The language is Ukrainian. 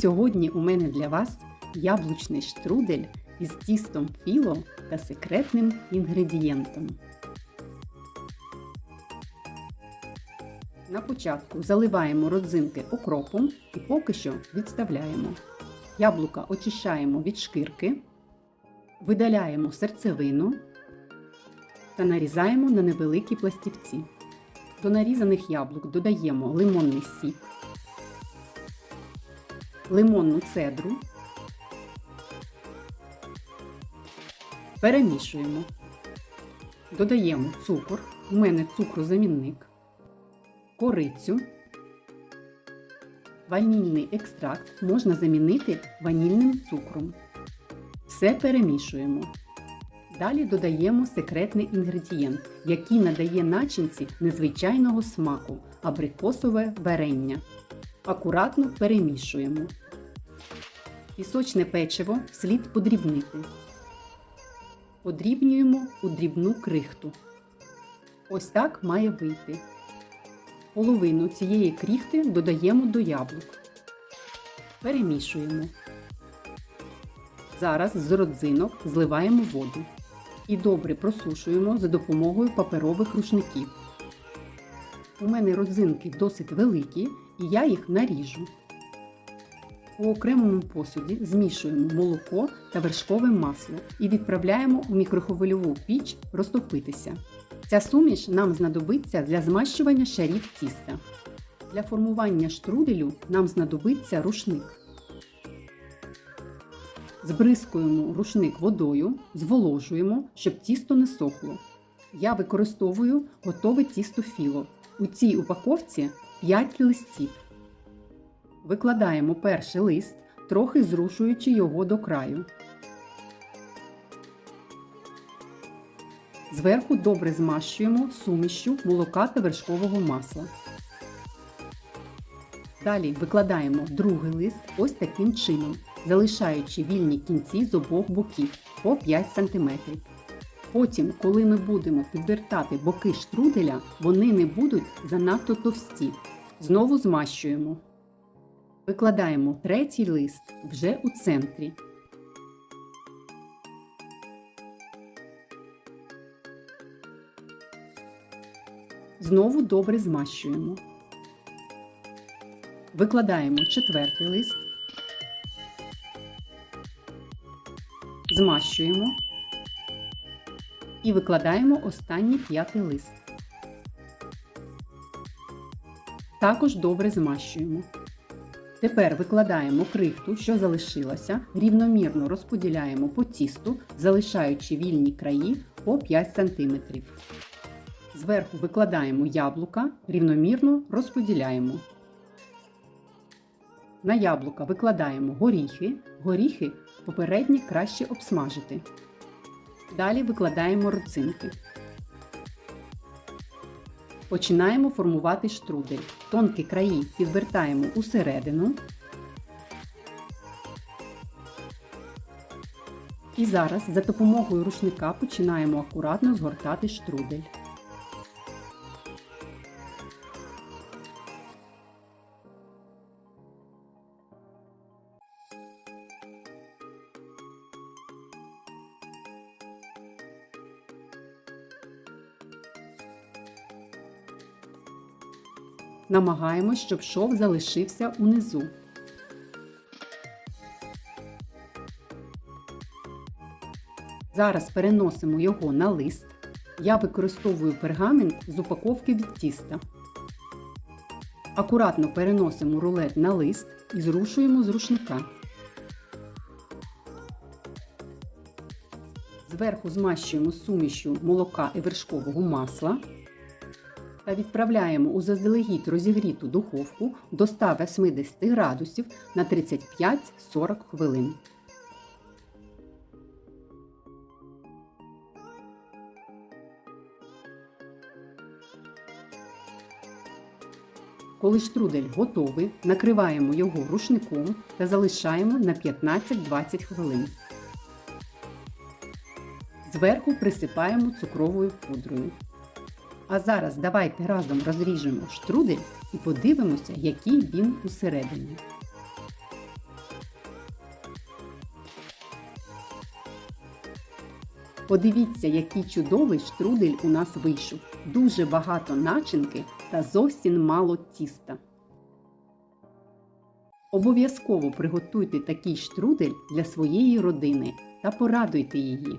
Сьогодні у мене для вас яблучний штрудель із тістом філо та секретним інгредієнтом. На початку заливаємо родзинки окропом і поки що відставляємо. Яблука очищаємо від шкірки, видаляємо серцевину та нарізаємо на невеликі пластівці. До нарізаних яблук додаємо лимонний сік, лимонну цедру, перемішуємо, додаємо цукор, у мене цукрозамінник, корицю, ванільний екстракт можна замінити ванільним цукром. Все перемішуємо. Далі додаємо секретний інгредієнт, який надає начинці незвичайного смаку абрикосове варення. Акуратно перемішуємо. Пісочне печиво слід подрібнити. Подрібнюємо у дрібну крихту. Ось так має вийти. Половину цієї кріхти додаємо до яблук. Перемішуємо. Зараз з родзинок зливаємо воду і добре просушуємо за допомогою паперових рушників. У мене родзинки досить великі і я їх наріжу. У окремому посуді змішуємо молоко та вершкове масло і відправляємо у мікрохвильову піч розтопитися. Ця суміш нам знадобиться для змащування шарів тіста. Для формування штруделю нам знадобиться рушник. Збризкуємо рушник водою, зволожуємо, щоб тісто не сохло. Я використовую готове тісто філо. У цій упаковці 5 листів. Викладаємо перший лист, трохи зрушуючи його до краю. Зверху добре змащуємо сумішю молока та вершкового масла. Далі викладаємо другий лист ось таким чином, залишаючи вільні кінці з обох боків по 5 см. Потім, коли ми будемо підвертати боки штруделя, вони не будуть занадто товсті. Знову змащуємо. Викладаємо третій лист вже у центрі. Знову добре змащуємо. Викладаємо четвертий лист. Змащуємо і викладаємо останній п'ятий лист. Також добре змащуємо. Тепер викладаємо крихту, що залишилася, рівномірно розподіляємо по тісту, залишаючи вільні краї по 5 см. Зверху викладаємо яблука, рівномірно розподіляємо. На яблука викладаємо горіхи. Горіхи попередньо краще обсмажити. Далі викладаємо родзинки. Починаємо формувати штрудель. Тонкі краї підвертаємо усередину. І зараз за допомогою рушника починаємо акуратно згортати штрудель. Намагаємось, щоб шов залишився унизу. Зараз переносимо його на лист. Я використовую пергамент з упаковки від тіста. Акуратно переносимо рулет на лист і зрушуємо з рушника. Зверху змащуємо сумішю молока і вершкового масла та відправляємо у заздалегідь розігріту духовку до 180 градусів на 35-40 хвилин. Коли штрудель готовий, накриваємо його рушником та залишаємо на 15-20 хвилин. Зверху присипаємо цукровою пудрою. А зараз давайте разом розріжемо штрудель і подивимося, який він усередині. Подивіться, який чудовий штрудель у нас вийшов. Дуже багато начинки та зовсім мало тіста. Обов'язково приготуйте такий штрудель для своєї родини та порадуйте її.